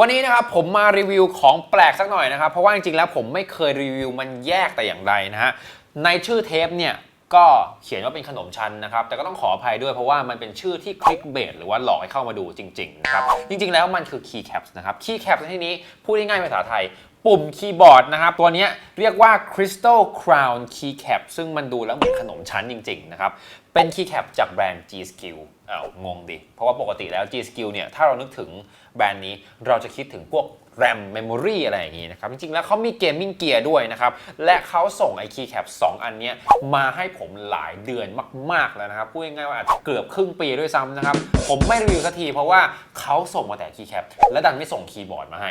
วันนี้นะครับผมมารีวิวของแปลกสักหน่อยนะครับ เพราะว่าจริงๆแล้วผมไม่เคยรีวิวมันแยกแต่อย่างใดนะฮะในชื่อเทปเนี่ยก็เขียนว่าเป็นขนมชั้นนะครับ แต่ก็ต้องขออภัยด้วยเพราะว่ามันเป็นชื่อที่คลิกเบสหรือว่าหลอกให้เข้ามาดูจริงๆนะครับ จริงๆแล้วมันคือ keycaps นะครับ keycaps ในที่นี้พูดง่ายๆภาษาไทย ปุ่มคีย์บอร์ดนะครับ ตัวนี้เรียกว่า Crystal Crown Keycap ซึ่งมันดูแล้วเหมือนขนมชั้นจริง ๆ นะครับ เป็น keycap จากแบรนด์ G Skill อ้าวงงดิ เพราะว่าปกติแล้ว G Skill เนี่ย ถ้าเรานึกถึงแบรนด์นี้เราจะคิดถึงพวก RAM Memory อะไรอย่างนี้นะครับ จริง ๆ แล้วเขามีเกมมิ่งเกียร์ด้วยนะครับ และเขาส่งไอ้ Keycap 2 อันนี้มาให้ผมหลายเดือนมาก ๆ แล้วนะครับ พูดง่ายๆว่าอาจจะเกือบครึ่งปีด้วยซ้ำนะครับ ผมไม่รีวิวสักทีเพราะว่าเขาส่งมาแต่ Keycap และดันไม่ส่งคีย์บอร์ดมาให้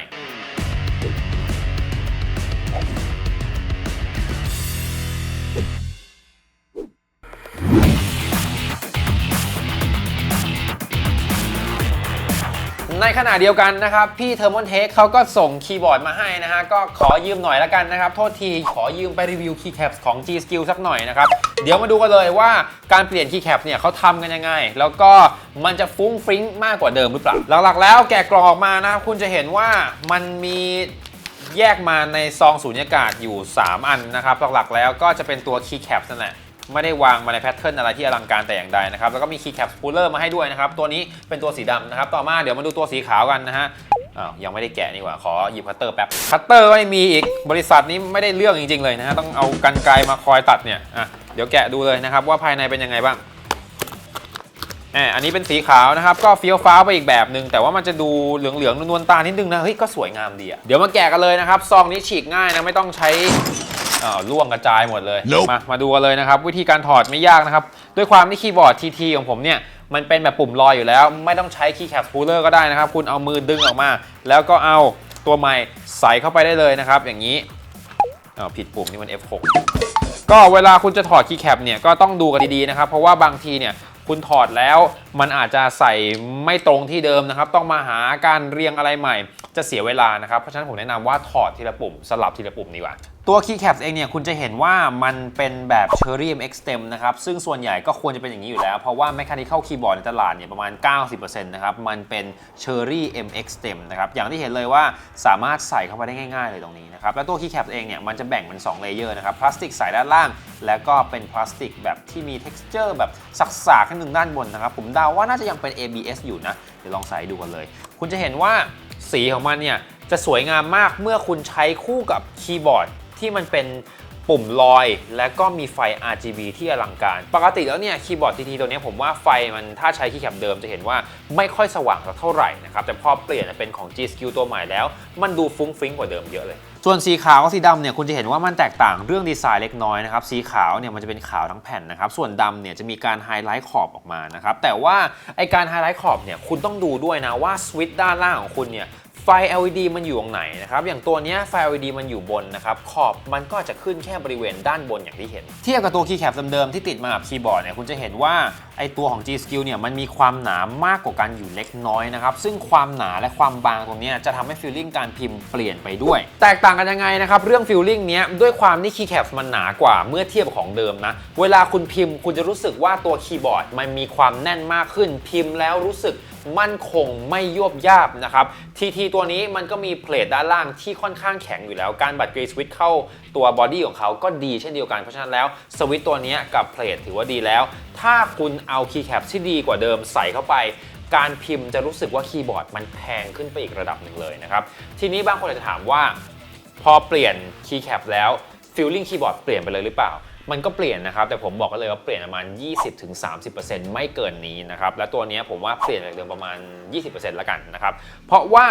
ในขณะเดียวกันนะครับ พี่เทอร์มอนเทคเขาก็ส่งคีย์บอร์ดมาให้นะฮะ ก็ขอยืมหน่อยละกันนะครับ โทษที ขอยืมไปรีวิวคีย์แคปของ G Skill สักหน่อยนะครับ เดี๋ยวมาดูกันเลยว่าการเปลี่ยนคีย์แคปเนี่ยเขาทำกันยังไง แล้วก็มันจะฟุ้งฟริ้งมากกว่าเดิมหรือเปล่า หลักๆ แล้วแกะกล่องออกมานะค,คุณจะเห็นว่ามันมีแยกมาในซองสูญญากาศอยู่ 3 อันนะครับ หลักๆ แล้วก็จะเป็นตัวคีย์แคปนั่นแหละ ไม่ได้วางมาในแพทเทิร์นอะไรที่อลังการแต่อย่างใดนะครับ แล้วก็มีคีย์แคปสปูลเลอร์มาให้ด้วยนะครับ ตัวนี้เป็นตัวสีดำนะครับ ต่อมาเดี๋ยวมาดูตัวสีขาวกันนะฮะอ้าวยังไม่ได้แกะนี่หว่า ขอหยิบคัตเตอร์แป๊บ คัตเตอร์ไม่มีอีก บริษัทนี้ไม่ได้เรื่องจริง ๆ เลยนะฮะ ต้องเอากันไกรมาคอยตัดเนี่ย อะ เดี๋ยวแกะดูเลยนะครับว่าภายในเป็นยังไงบ้างแหมอันนี้เป็นสีขาวนะครับ ก็เฟี้ยวฟ้าไปอีกแบบหนึ่งแต่ว่ามันจะดูเหลืองๆนวลๆตานิดนึงนะเฮ้ยก็สวยงามดีอะเดี๋ยวมาแกะกันเลยนะครับซองนี้ฉีกง่ายนะไม่ต้องใช้ อ่าวล่วงกระจายหมดเลย Nope มามาดูกันเลยนะครับ วิธีการถอดไม่ยากนะครับ ด้วยความที่คีย์บอร์ด TT ของผมเนี่ย มันเป็นแบบปุ่มลอยอยู่แล้ว ไม่ต้องใช้คีย์แคปสปูลเลอร์ก็ได้นะครับ คุณเอามือดึงออกมา แล้วก็เอาตัวไม้ใส่เข้าไปได้เลยนะครับ อย่างนี้อ้าวผิดปุ่มนี่มัน F6 ก็เวลาคุณจะถอดคีย์แคปเนี่ยก็ต้องดูกันดีๆนะครับ เพราะว่าบางทีเนี่ยคุณถอดแล้วมันอาจจะใส่ไม่ตรงที่เดิมนะครับ ต้องมาหาการเรียงอะไรใหม่ จะเสียเวลานะครับ เพราะฉะนั้นผมแนะนำว่าถอดทีละปุ่มสลับทีละปุ่มดีกว่า ตัวคีย์แคปเองเนี่ยคุณจะเห็นว่ามันเป็นแบบ Cherry MX Stem นะครับ ซึ่งส่วนใหญ่ก็ควรจะเป็นอย่างนี้อยู่แล้ว เพราะว่า Mechanical Keyboard ในตลาดเนี่ยประมาณ 90%นะครับ มันเป็น Cherry MX Stem นะครับ อย่างที่เห็นเลยว่าสามารถใส่เข้าไปได้ง่ายๆเลยตรงนี้นะครับ แล้วตัวคีย์แคปเองเนี่ยมันจะแบ่งเป็น 2 เลเยอร์นะครับ พลาสติกใส่ด้านล่าง แล้วก็เป็นพลาสติกแบบที่มี texture แบบสักๆข้างหนึ่งด้านบนนะครับ ผมเดาว่าน่าจะยังเป็น ABS อยู่นะ เดี๋ยวลองใส่ดูกันเลย คุณจะเห็นว่าสีของมันเนี่ยจะสวยงามมากเมื่อคุณใช้คู่กับคีย์บอร์ด ที่มันเป็นปุ่มลอย และก็มีไฟ RGB ที่อลังการ ปกติแล้วเนี่ยคีย์บอร์ดทีทีตัวนี้ผมว่าไฟมันถ้าใช้คีย์แคปเดิมจะเห็นว่าไม่ค่อยสว่างสักเท่าไหร่นะครับ แต่พอเปลี่ยนเป็นของ G Skill ตัวใหม่แล้ว มันดูฟุ้งฟิ้งกว่าเดิมเยอะเลย ส่วนสีขาวกับสีดำเนี่ยคุณจะเห็นว่ามันแตกต่างเรื่องดีไซน์เล็กน้อยนะครับ สีขาวเนี่ยมันจะเป็นขาวทั้งแผ่นนะครับ ส่วนดำเนี่ยจะมีการไฮไลท์ขอบออกมานะครับ แต่ว่าไอการไฮไลท์ขอบเนี่ยคุณต้องดูด้วยนะว่าสวิตช์ด้านล่างของคุณเนี่ย ไฟ LED มันอยู่ตรงไหนนะครับ อย่างตัวนี้ไฟ LED มันอยู่บนนะครับ ขอบมันก็จะขึ้นแค่บริเวณด้านบนอย่างที่เห็น เทียบกับตัวคีย์แคปเดิมๆที่ติดมากับคีย์บอร์ดเนี่ย คุณจะเห็นว่า ไอตัวของ G Skill เนี่ยมันมีความหนามากกว่ากันอยู่เล็กน้อยนะครับ ซึ่งความหนาและความบางตรงนี้จะทำให้ฟีลลิ่งการพิมพ์เปลี่ยนไปด้วย แตกต่างกันยังไงนะครับ เรื่องฟีลลิ่งเนี้ยด้วยความที่คีย์แคปมันหนากว่าเมื่อเทียบกับของเดิมนะ เวลาคุณพิมพ์คุณจะรู้สึกว่าตัวคีย์บอร์ดมันมีความแน่นมากขึ้นพิมพ์แล้วรู้สึกมั่นคงไม่ยวบยาบนะครับทีทีตัวนี้มันก็มีเพลทด้านล่างที่ค่อนข้างแข็งอยู่แล้ว การบัดกรีสวิตเข้าตัวบอดี้ของเขาก็ดีเช่นเดียวกันเพราะฉะนั้นแล้วสวิตตัวนี้กับเพลทถือว่าดีแล้ว ถ้าคุณเอาคีย์แคปที่ดีกว่าเดิมใส่เข้าไป การพิมพ์จะรู้สึกว่าคีย์บอร์ดมันแพงขึ้นไปอีกระดับหนึ่งเลยนะครับ ทีนี้บางคนอาจจะถามว่า พอเปลี่ยนคีย์แคปแล้วฟิลลิ่งคีย์บอร์ดเปลี่ยนไปเลยหรือเปล่ามันก็เปลี่ยนนะครับ แต่ผมบอกกันเลยว่าเปลี่ยนประมาณ 20-30%ไม่เกินนี้นะครับ และตัวนี้ผมว่าเปลี่ยนจากเดิมประมาณ 20%ละกันนะครับ เพราะว่า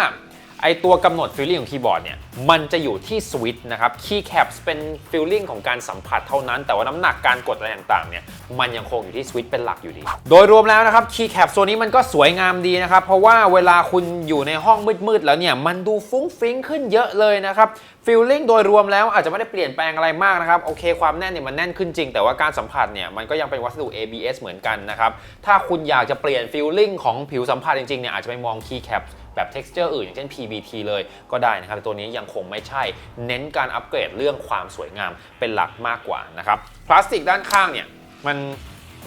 ไอตัวกำหนดฟิลลิ่งของคีย์บอร์ดเนี่ยมันจะอยู่ที่สวิตช์นะครับคีย์แคปเป็นฟิลลิ่งของการสัมผัสเท่านั้น แต่ว่าน้ำหนักการกดอะไรต่างๆเนี่ยมันยังคงอยู่ที่สวิตช์เป็นหลักอยู่ดี โดยรวมแล้วนะครับคีย์แคปตัวนี้มันก็สวยงามดีนะครับ เพราะว่าเวลาคุณอยู่ในห้องมืดๆแล้วเนี่ยมันดูฟุ้งฟิ้งขึ้นเยอะเลยนะครับฟีลลิ่งโดยรวมแล้วอาจจะไม่ได้เปลี่ยนแปลงอะไรมากนะครับโอเคความแน่นเนี่ยมันแน่นขึ้นจริง แต่ว่าการสัมผัสเนี่ยมันก็ยังเป็นวัสดุ ABS เหมือนกันนะครับถ้าคุณอยากจะเปลี่ยนฟีลลิ่งของผิวสัมผัสจริงๆเนี่ยอาจจะไปมองคีย์แคป แบบ texture อื่น อย่างเช่น PBT เลยก็ได้นะครับแต่ตัวนี้ยังคงไม่ใช่ เน้นการอัปเกรดเรื่องความสวยงามเป็นหลักมากกว่านะครับพลาสติกด้านข้างเนี่ยมัน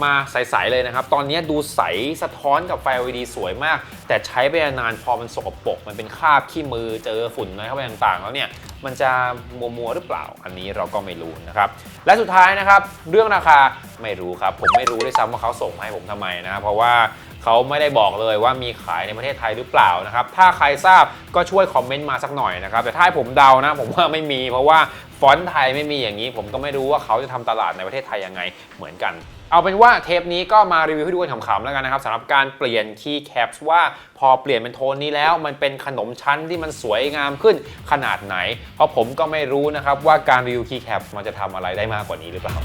มาใส ๆ เลยนะครับ ตอนนี้ดูใสสะท้อนกับไฟ LED สวยมาก แต่ใช้ไปนานพอมันสกปรก มันเป็นคราบขี้มือเจอฝุ่นอะไรเข้าไปต่างๆ แล้วเนี่ย มันจะมัวมัวๆหรือเปล่า อันนี้เราก็ไม่รู้นะครับ และสุดท้ายนะครับ เรื่องราคาไม่รู้ครับ ผมไม่รู้ด้วยซ้ำว่าเขาส่งมาให้ผมทำไมนะครับเพราะว่า เขาไม่ได้บอกเลยว่ามีขายในประเทศไทยหรือเปล่านะครับ ถ้าใครทราบก็ช่วยคอมเมนต์มาสักหน่อยนะครับ แต่ถ้าผมเดานะ ผมว่าไม่มี เพราะว่าฟอนต์ไทยไม่มีอย่างนี้ ผมก็ไม่รู้ว่าเขาจะทำตลาดในประเทศไทยยังไงเหมือนกันเอาเป็นว่าเทปนี้ก็มารีวิวให้ดูกันขำๆแล้วกันนะครับสำหรับการเปลี่ยนคีย์แคปว่าพอเปลี่ยนเป็นโทนนี้แล้วมันเป็นขนมชั้นที่มันสวยงามขึ้นขนาดไหน เพราะผมก็ไม่รู้นะครับว่าการรีวิวคีย์แคปมันจะทำอะไรได้มากกว่านี้หรือเปล่า